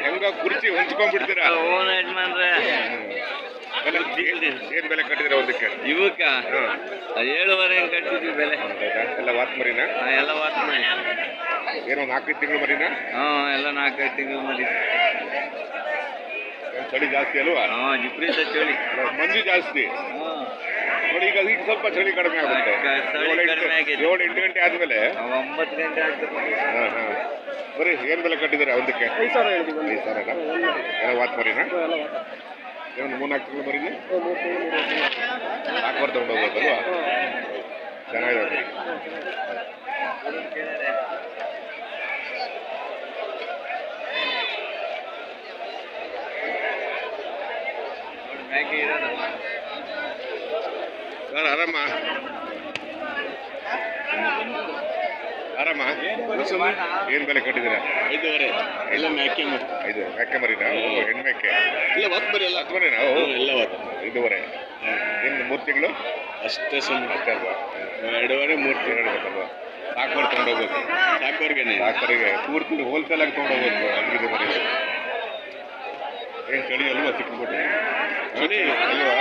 ಹೆಂಗ ಕುರ್ಚಿ ಹೊಂಚ್ಕೊಂಡ್ಬಿಡ್ತೀರ? ಓನ್ ಯಜಮಾನ್ರೆ. ಬೆಲೆ ಏನ್- ಬೆಲೆ ಕಟ್ಟಿದಿರ ಒಂದಕ್ಕೆ? ಇವಕ್ಕ. ಏಳುವರೆ ಹೆಂಗ್ ಕಟ್ಟಿದ್ವಿ ಬೆಲೆ? ಎಲ್ಲ ವಾತ್ ಮರಿನ? ಎಲ್ಲಾ ವಾತ್ ಮಾಡಿ ಏನೋ ನಾಲ್ಕೈದು ತಿಂಗಳು ಮರಿನ? ಹಾ ಎಲ್ಲ ನಾಲ್ಕೈದು ತಿಂಗಳು ಮರಿ. ಚಳಿ ಜಾಸ್ತಿ ಅಲ್ವಾ? ಹಾ ವಿಪರೀತ ಚಳಿ. ಮಂಜು ಜಾಸ್ತಿ. ನೋಡಿ ಈಗ ಈಗ ಸ್ವಲ್ಪ ಚಳಿ ಕಡಿಮೆ ಆಗುತ್ತೆ. ಚಳಿ ಏಳು ಎಂಟು- ಕಡಿಮೆ ಆಗಿದೆ. ಏಳು ಎಂಟು ಗಂಟೆ ಆದ್ಮೇಲೆ ನಾವು ಒಂಬತ್ತು ಗಂಟೆ ಆಗ್ತದೆ. ಹಾಂ ಹಾ. ಬರೀ ಏನ್ ಬೆಲೆ ಕಟ್ಟಿದ್ದೀರಾ ಒಂದಕ್ಕೆ? ಐದು ಸಾವಿರ ಎಲ್ಲ ವಾತ್ ಮರಿನ? ಒಂದು ಮೂರ್ನಾಲ್ಕು ತಿಂಗಳು ಮರಿನ? ನಾಲ್ಕು ತಗೊಂಡು ಹೋಗ್ಬೋದಲ್ವಾ ಚೆನ್ನಾಗಿದೆ. ಮರಿ ಮ್ಯಾಗೆ ಇರೋದು. ಸರ್ ಆರಾಮ? ಆರಾಮ? ಏನು ಬೆಲೆ ಕಟ್ಟಿದ್ದೀರಾ? ಐದುವರೆ. ಎಲ್ಲ ಮ್ಯಾಕೆ ಐದು ಮೇಕೆ ಮರಿನ? ಹೆಣ್ಮೇಕೆ ಇಲ್ಲ ಒತ್ತು ಮರಿ ಎಲ್ಲ. ಹತ್ತು ಎಲ್ಲ ಒತ್ತು ಐದೂವರೆ. ಇನ್ನು ಮೂರು ತಿಂಗಳು? ಅಷ್ಟೇ ಸುಮ್ಮನೆ. ಅಷ್ಟೇ ಅಲ್ವಾ? ಎರಡೂವರೆ ಮೂರು ತಿಂಗಳು. ಹೇಳ್ಬೇಕಲ್ವಾ ಸಾಕೋರು ತೊಗೊಂಡೋಗ್ಬೇಕು. ಸಾಕೋರ್ಗೆನೆ ಸಾಕರಿಗೆ ಪೂರ್ತಿ ಹೋಲ್ಸೇಲ್ ಆಗಿ ತೊಗೊಂಡೋಗ್ಬೇಕು ಅಂಗಡಿ ಮರಿ ಏನು ಚಳಿ ಅಲ್ವಾ ಸಿಕ್ಕಿಬಿಟ್ಟು? ಚಳಿ. ಅಲ್ವಾ?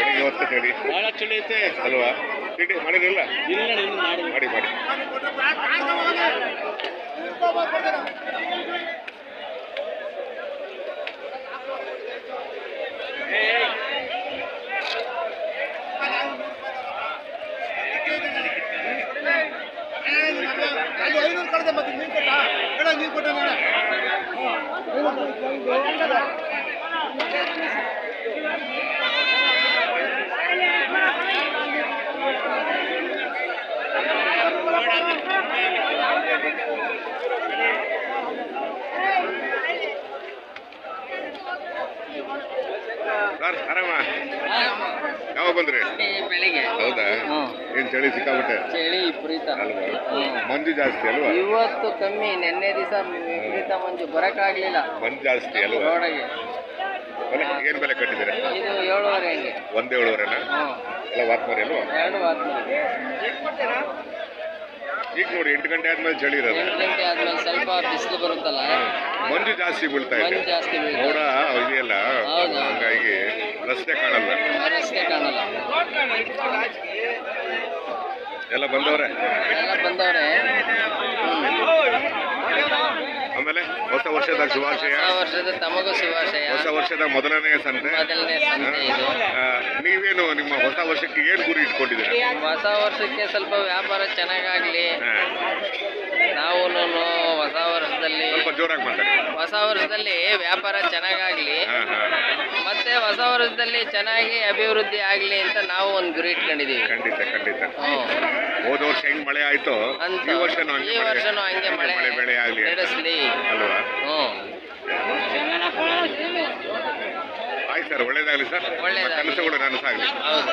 ಬೆಳಿಗ್ಗೆ ಹೊತ್ತು ಬಹಳ ಭಾಳ ಚಳಿ ಐತೆ ಅಲ್ವಾ ತಿಂಡಿ ಮಾಡಿರಲಿಲ್ಲ ಇಲ್ಲ ಇನ್ನು ಮಾಡಿ ಮಾಡಿ ಮಾಡಿ ಸರ್ ಆರಾಮ? ಯಾವಾಗ ಬಂದ್ರಿ? ಬೆಳಿಗ್ಗೆ. ಹೌದಾ? ಏನು ಚಳಿ ಸಿಕ್ಕಾಬಿಟ್ಟೆ ಚಳಿ ವಿಪರೀತ. ಅಲ್ವಾ? ಮಂಜು ಜಾಸ್ತಿ ಅಲ್ವಾ? ಇವತ್ತು ಕಮ್ಮಿ ನಿನ್ನೆ ದಿವಸ ವಿಪರೀತ ಮಂಜು ಬರಕ್ಕಾಗ್ಲಿಲ್ಲ. ಮಂಜು ಜಾಸ್ತಿ ಅಲ್ವಾ? ರೋಡಗೆ. ಏನ್ ಬೆಲೆ ಕಟ್ಟಿದ್ದೀರಾ? ಇದು ಏಳುವರೆ ಹಂಗೆ. ಒಂದ್ ಏಳುವರೆನಾ? ಹ್ಮ್ ಎಲ್ಲ ವಾತ್ ಮಾರಿ ಅಲ್ವಾ? ಈಗ ನೋಡಿ ಎಂಟು ಗಂಟೆ ಆದ್ಮೇಲೆ ಚಳಿ ಇರೋದು. ಎಂಟು ಗಂಟೆ ಆದ್ಮೇಲೆ ಸ್ವಲ್ಪ ಬಿಸಿಲು ಬರುತ್ತಲ್ಲ? ಮಂಜು ಜಾಸ್ತಿ ಬೀಳ್ತಾ ಇದೆ. ಜಾಸ್ತಿ ಬೀಳ್ತದೆ. ಮೋಡ ಇದೆಯಲ್ಲ? ಹೌದು. ಹಂಗಾಗಿ ರಸ್ತೆ ಕಾಣಲ್ಲ ರಸ್ತೆ ಕಾಣಲ್ಲ. ಎಲ್ಲ ಬಂದವ್ರೆ? ಎಲ್ಲ ಬಂದವ್ರೆ. ಆಮೇಲೆ ಹೊಸ ವರ್ಷದ ಶುಭಾಶಯ. ಹೊಸ ವರ್ಷದ ತಮಗೂ ಶುಭಾಶಯ. ಹೊಸ ವರ್ಷದ ಮೊದಲನೆಯ ಸಂತೆ. ಮೊದಲನೇ ಸಂತೆ ಇದು. ಆ, ನೀವೇನು ನಿಮ್ಮ ಹೊಸ ವರ್ಷಕ್ಕೆ ಏನು ಗುರಿ ಇಟ್ಕೊಂಡಿದ್ದೀರಾ? ಹೊಸ ವರ್ಷಕ್ಕೆ ಸ್ವಲ್ಪ ವ್ಯಾಪಾರ ಚೆನ್ನಾಗಾಗ್ಲಿ. ಹಾ, ನಾವು ಹೊಸ ವರ್ಷದಲ್ಲಿ ಸ್ವಲ್ಪ ಜೋರಾಗಿ ಮಾತಾಡಿ. ಹೊಸ ವರ್ಷದಲ್ಲಿ ವ್ಯಾಪಾರ ಚೆನ್ನಾಗಾಗ್ಲಿ. ಹಾ ಹಾ. ಮತ್ತೆ ಹೊಸ ವರ್ಷದಲ್ಲಿ ಚೆನ್ನಾಗಿ ಅಭಿವೃದ್ಧಿ ಆಗ್ಲಿ ಅಂತ ನಾವು ಒಂದು ಗುರಿ ಇಟ್ಕೊಂಡಿದೀವಿ ಖಂಡಿತ ಖಂಡಿತ. ಹ್ಮ್. ಹೋದ ವರ್ಷ ಹೆಂಗ್ ಮಳೆ ಆಯ್ತು? ಅಂತ. ಈ ವರ್ಷನೂ ಹಂಗೆ ಈ ಮಳೆ- ವರ್ಷನೂ ಹಂಗೆ ಮಳೆ ಮಳೆ ಬೆಳೆ ಆಗ್ಲಿ. ನಡೆಸ್ಲಿ. ಅಲ್ವಾ? ಹ್ಮ್ ಆಯ್ತು ಸರ್ ಒಳ್ಳೇದಾಗ್ಲಿ ಸರ್. ಒಳ್ಳೇದಾಗ್ಲಿ. ಕನಸುಗಳು ನನಸಾಗ್ಲಿ ಹೌದು.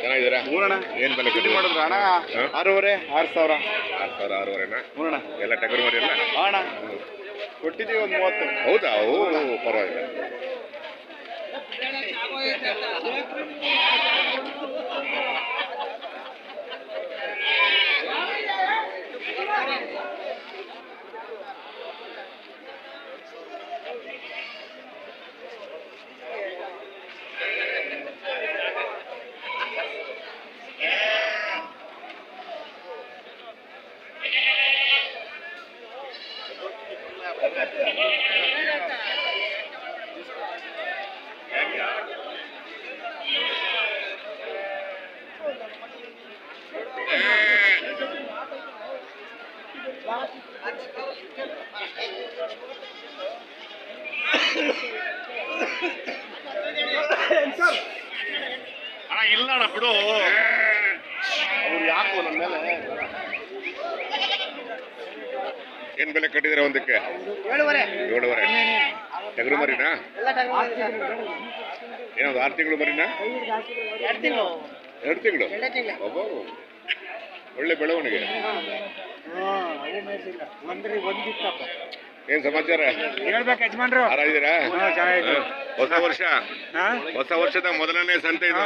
ಚೆನ್ನಾಗಿದ್ದೀರಾ? ಮೂರಣ್ಣ ಏನ್ ಬೆಲೆ ಮಾಡಿದ್ರ ಅಣ್ಣ? ಆರೂವರೆ ಆರು ಸಾವಿರ. ಆರು ಸಾವಿರ ಆರೂವರೆನಾ? ಮೂರಣ್ಣ ಎಲ್ಲ ಟಗರು ಮರಿ ಎಲ್ಲ? ಅಣ್ಣ ಕೊಟ್ಟಿದ್ದೀವಿ ಒಂದು ಮೂವತ್ತು. ಹೌದಾ? ಓ ಪರವಾಗಿಲ್ಲ ಅಣ್ಣ ಇಲ್ಲ ಅಣ್ಣ ಬಿಡು ಅವ್ರು ಯಾಕೋ ನನ್ನ ಮೇಲೆ? ಏನ್ ಬೆಲೆ ಕಟ್ಟಿದ್ರೆ ಒಂದಕ್ಕೆ? ಏಳುವರೆ. ಟಗರು ಮರಿನಾ? ಏನದು ಆರು ತಿಂಗಳು ಮರಿನಾ? ಎರಡು ತಿಂಗಳು. ಅಬ್ಬೋ ಒಳ್ಳೆ ಬೆಳವಣಿಗೆ. ಒಂದಿತ್ತಪ್ಪ. ಏನ್ ಸಮಾಚಾರ? ಹೇಳ್ಬೇಕು ಯಜಮಾನ್ರು. ಆರಾಗಿದ್ದೀರಾ. ಹೊಸ ವರ್ಷ. ಹೊಸ ವರ್ಷದ ಮೊದಲನೇ ಸಂತೆ ಇದು.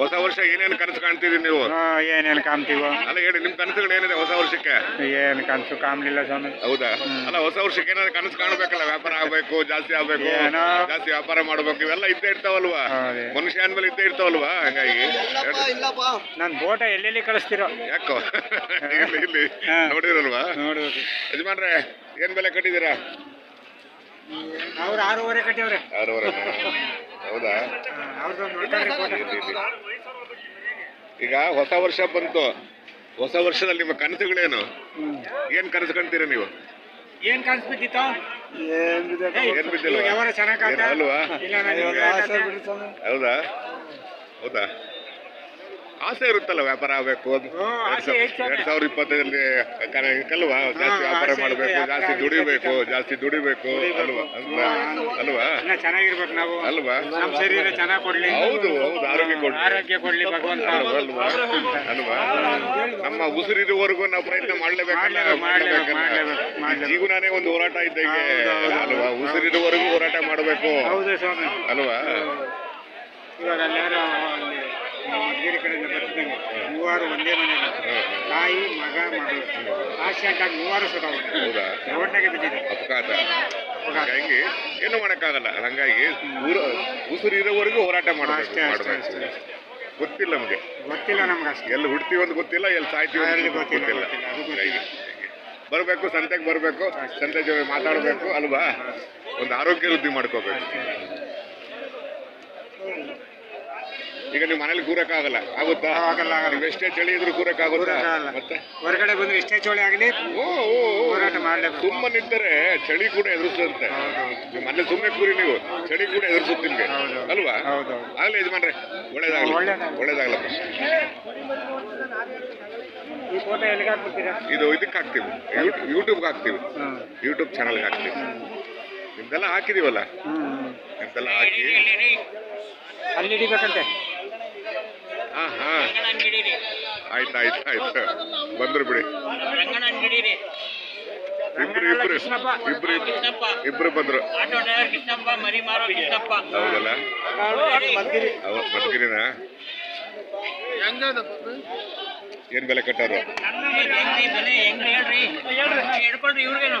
ಹೊಸ ವರ್ಷ ಏನೇನ್ ಕನಸು ಕಾಣ್ತೀರಿ ನೀವು? ಏನೇನು ಕಾಣ್ತೀವೋ. ಅಲ್ಲ ಹೇಳಿ ನಿಮ್ ಕನಸುಗಳು ಏನಿದೆ ಹೊಸ ವರ್ಷಕ್ಕೆ? ಏನು ಕನಸು ಕಾಮ್ಲಿಲ್ಲ ಸ್ವಾಮಿ. ಹೌದಾ? ಅಲ್ಲ ಹೊಸ ವರ್ಷಕ್ಕೆ ಏನಾದ್ರು ಕನಸು ಕಾಣ್ಬೇಕಲ್ಲ? ವ್ಯಾಪಾರ ಆಗ್ಬೇಕು ಜಾಸ್ತಿ ಆಗ್ಬೇಕು ಏನೋ. ಜಾಸ್ತಿ ವ್ಯಾಪಾರ ಮಾಡ್ಬೇಕು ಇವೆಲ್ಲ ಇದ್ದೇ ಇರ್ತಾವಲ್ವಾ. ಮನುಷ್ಯ ಅಂದ್ಮೇಲೆ ಇದ್ದೇ ಇರ್ತಾವಲ್ವಾ? ಹಂಗಾಗಿ ನಾನು ಬೋಟ ಎಲ್ಲೆಲ್ಲಿ ಕಳಿಸ್ತೀರೋ? ಯಾಕೋ? ಇಲ್ಲಿ ಇಲ್ಲಿ. ನೋಡಿರಲ್ವಾ ನೋಡಿ ಯಜಮಾನ್ರೆ ಏನ್ ಬೆಲೆ ಕಟ್ಟಿದ್ದೀರಾ? ಅವ್ರು ಆರೂವರೆ ಕಟ್ಟಿವ್ರೆ. ಆರೂವರೆ ಹೌದಾ. ಇರ್ಲಿ, ಇರ್ಲಿ. ಈಗ ಹೊಸ ವರ್ಷ ಬಂತು. ಹೊಸ ವರ್ಷದಲ್ಲಿ ನಿಮ್ಮ ಕನಸುಗಳೇನು? ಏನ್ ಕನಸು ಕಾಣ್ತೀರಾ ನೀವು? ಏನ್ ಕಾಣಿಸ್ಬಿಟ್ಟಿತ್ತು ಏನ್ ಬಿದ್ದಿಲ್ವಾ? ಯಾವಾರ ಚೆನ್ನಾಗ್ ಏನು ಅಲ್ವಾ? ಇಲ್ಲ ನಾನು ಹೌದಾ? ಹೌದಾ? ಆಸೆ ಇರುತ್ತಲ್ಲ ವ್ಯಾಪಾರ ಆಗ್ಬೇಕು ಎರಡ್ ಸಾವಿರದ ಇಪ್ಪತ್ತೈದಲ್ಲಿ ಕಲ್ವಾ? ಜಾಸ್ತಿ ವ್ಯಾಪಾರ ಮಾಡಬೇಕು ಜಾಸ್ತಿ ದುಡಿಬೇಕು ಜಾಸ್ತಿ ದುಡಿಬೇಕು. ಅಲ್ವಾ? ಅಲ್ವಾ? ಚೆನ್ನಾಗಿರ್ಬೇಕು ನಾವು. ಅಲ್ವಾ? ನಮ್ಮ ಶರೀರ ಚೆನ್ನಾಗಿ ಕೊಡ್ಲಿ. ಹೌದು ಹೌದು ಆರೋಗ್ಯ ಕೊಡ್ಲಿ. ಆರೋಗ್ಯ ಕೊಡ್ಲಿ ಭಗವಂತ. ಅಲ್ವಾ? ಅಲ್ವಾ? ನಮ್ಮ ಉಸಿರಿರುವವರೆಗೂ ನಾವು ಪ್ರಯತ್ನ ಮಾಡ್ಲೇಬೇಕಲ್ಲ? ಮಾಡ್ಲೇಬೇಕು, ಮಾಡ್ಲೇಬೇಕು, ಮಾಡ್ಲೇಬೇಕಲ್ಲ. ಮಾಡ್ಲೇಬೇಕು, ಮಾಡ್ಲೇಬೇಕು. ಜೀವನನೇ ಒಂದು ಹೋರಾಟ ಇದ್ದಂಗೆ. ಅಲ್ವಾ? ಉಸಿರಿರುವವರೆಗೂ ಹೋರಾಟ ಮಾಡಬೇಕು. ಹೌದು ಸ್ವಾಮಿ. ಅಲ್ವಾ? ಇವಾಗ ಅಲ್ಲಿ ಮಧುಗಿರಿ ಕಡೆಯಿಂದ ಬರ್ತೀವಿ ಮೂವರು ಒಂದೇ ಮನೆಯಲ್ಲಿ. ತಾಯಿ ಮಗ ಮಗಳು. ಆಕ್ಸಿಡೆಂಟ್ ಆಗಿ ಮೂವರು ಹೌದಾ? ರೋಡ್ನಾಗೆ ಬಿದ್ದಿದೆ. ಅಪಘಾತ. ಹಂಗಾಗಿ ಏನು ಮಾಡೋಕ್ಕಾಗಲ್ಲ. ಹಂಗಾಗಿ ಊರ ಉಸಿರು ಇರೋವರೆಗೂ ಹೋರಾಟ ಮಾಡಬೇಕು. ಗೊತ್ತಿಲ್ಲ ನಮಗೆ. ಗೊತ್ತಿಲ್ಲ ನಮ್ಗೆ ಅಷ್ಟು. ಎಲ್ಲಿ ಹುಡ್ತೀವಿ ಅಂತ ಗೊತ್ತಿಲ್ಲ ಎಲ್ಲಿ ಸಾಯ್ತೀವಿ ಗೊತ್ತಿಲ್ಲ. ಬರಬೇಕು ಸಂತೆಗೆ ಬರಬೇಕು ಸಂತೆ ಜೊತೆ ಮಾತಾಡಬೇಕು ಅಲ್ವಾ? ಒಂದು ಆರೋಗ್ಯ ವೃದ್ಧಿ ಮಾಡ್ಕೋಬೇಕು. ಈಗ ನೀವು ಮನೇಲಿ ಕೂರಕ್ಕಾಗಲ್ಲ. ಆಗುತ್ತಾ? ಆಗಲ್ಲ, ಆಗಲ್ಲ. ನೀವು ಎಷ್ಟೇ ಚಳಿ ಇದ್ರೂ ಕೂರಕ್ಕಾಗುತ್ತಾ? ಕೂರಕ್ಕಾಗಲ್ಲ. ಮತ್ತೆ? ಹೊರಗಡೆ ಬಂದ್ರೆ ಎಷ್ಟೇ ಚಳಿ ಆಗಲಿ ಓ ಓ, ಓ. ನಿಂತರೆ ಮಾಡ್ಲೇಬೇಕು. ಸುಮ್ಮನಿದ್ದರೆ ಚಳಿ ಕೂಡ ಎದುರಿಸುತ್ತೆ ನೀವು ಮನೇಲಿ ಸುಮ್ಮನೆ ಕೂರಿ ನೀವು ಚಳಿ ಕೂಡ ಎದುರಿಸುತ್ತೆ ನಿಮ್ಗೆ. ಹೌದು. ಅಲ್ವಾ? ಆಗಲೇ ಆಗ್ಲಿ ಯಜಮಾನ್ರೆ ಒಳ್ಳೇದಾಗ್ಲಿ. ಒಳ್ಳೇದಾಗ್ಲಿ. ಒಳ್ಳೇದಾಗ್ಲಪ್ಪ. ಈ ಫೋಟೋ ಎಲ್ಲಿಗೆ ಹಾಕ್ಬಿಡ್ತೀರಾ? ಇದು ಇದಕ್ಕೆ ಹಾಕ್ತೀವಿ. ಯೂಟ್ಯೂಬ್ಗೆ ಹಾಕ್ತೀವಿ. ಯೂಟ್ಯೂಬ್ ಚಾನಲ್ಗೆ ಹಾಕ್ತೀವಿ. ನಿಮ್ದೆಲ್ಲ ಹಾಕಿದೀವಲ್ಲ? ಹ್ಞೂ ನಿಮ್ದೆಲ್ಲ ಹಾಕಿ. ಅಲ್ಲಿ ಹಿಡಿಬೇಕಂತೆ. ಆಯ್ತು ಆಯ್ತು ಆಯ್ತು ಬಂದ್ರು ಬಿಡಿ. ಇಬ್ರು ಇಬ್ರು. ಇಬ್ರು ಇಬ್ರು ಇಬ್ರು ಬಂದ್ರು. ಆಟೋ ಡ್ರೈವರ್ ಕೃಷ್ಣಪ್ಪ ಮರಿ ಮಾರೋ ಕೃಷ್ಣಪ್ಪ. ಹೌದಲ್ಲ? ಹೌದು ಮದ್ಗಿರಿನಾ ಏನ್ ಬೆಲೆ ಕಟ್ಟಾರು? ಹೇಳ್ರಿ. ಹೇಳ್ಕೊಳ್ರಿ ಇವ್ರಿಗೇನು.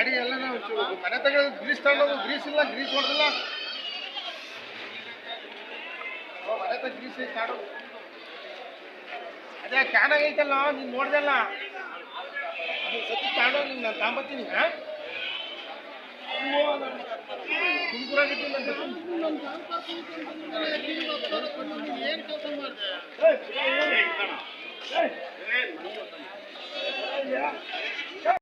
ಗಾಡಿ ಎಲ್ಲ ನಾವು ಮನೆ ತಗ ಗ್ರೀಸ್ ತಗೊಂಡು ಗ್ರೀಸ್ ಇಲ್ಲ ಗ್ರೀಸ್ ಹೊಡೆದಿಲ್ಲ. ಮನೆ ತಗ ಗ್ರೀಸ್ ಐತೆ ಕಾಡು ಅದೇ ಕ್ಯಾನ್ ಆಗೈತಲ್ಲ ನೀನು ನೋಡ್ದಲ್ಲ ಅದು ಸತಿ ತಗೊಂಡು ನೀನು ನಾನು ಅಂತ. ಏನು ಕಲ್ತು ಇಲ್ಲಣ್ಣ.